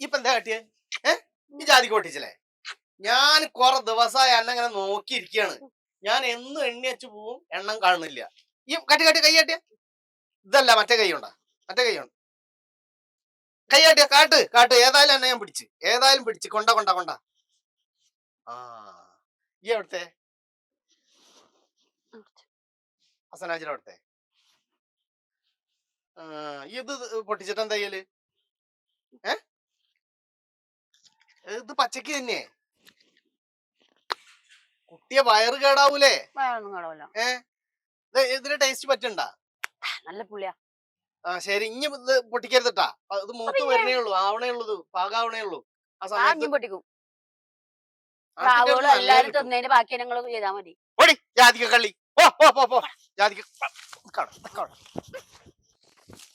ഇപ്പൊ എന്താ കാട്ടിയ? ഏ? ഈ ജാതിക്ക് പൊട്ടിച്ചല്ലേ? ഞാൻ കുറെ ദിവസമായി എണ്ണ ഇങ്ങനെ നോക്കിയിരിക്കാണ് ഞാൻ എന്നും എണ്ണി വെച്ച് പോവും എണ്ണം കാണുന്നില്ല. ഈ കട്ടി കട്ടി കൈ കാട്ടിയ. ഇതല്ല മറ്റേ കൈ ഉണ്ടാ മറ്റേ കൈ ഉണ്ട് കൈ കാട്ടിയ കാട്ട് കാട്ട്. ഏതായാലും എന്നെ ഞാൻ പിടിച്ച്. ഏതായാലും പിടിച്ച്. കൊണ്ട കൊണ്ട കൊണ്ട. ആ ഈ എവിടുത്തെ? ഹസനാജിന്റെ അവിടുത്തെ. ഇത് പൊട്ടിച്ചിട്ട് എന്താ ചെയ്യൽ? ഏ? ഇത് പച്ചക്ക് തന്നെ. കുട്ടിയെ വയറ് കേടാവൂലേ? ഏ? ഇതിന് ടേസ്റ്റ് പറ്റണ്ട? നല്ല പുള്ളിയാ ആ ശരി. ഇനി ഇത് പൊട്ടിക്കരുതട്ടാ. അത് ഇത് മൂത്ത് വരണേ ഉള്ളൂ. ആവണേ ഉള്ളൂ പാകാവണേ ഉള്ളൂ. ആ സമയത്ത് പൊട്ടിക്കും. എല്ലാരും. തിന്നതിന്റെ ബാക്കി ഇനങ്ങൾ ചെയ്താൽ മതി. ഓടി ജാതിക കള്ളി. ഓ പോ പോ ജാതിക നിക്കവിടെ, നിക്കവിടെ.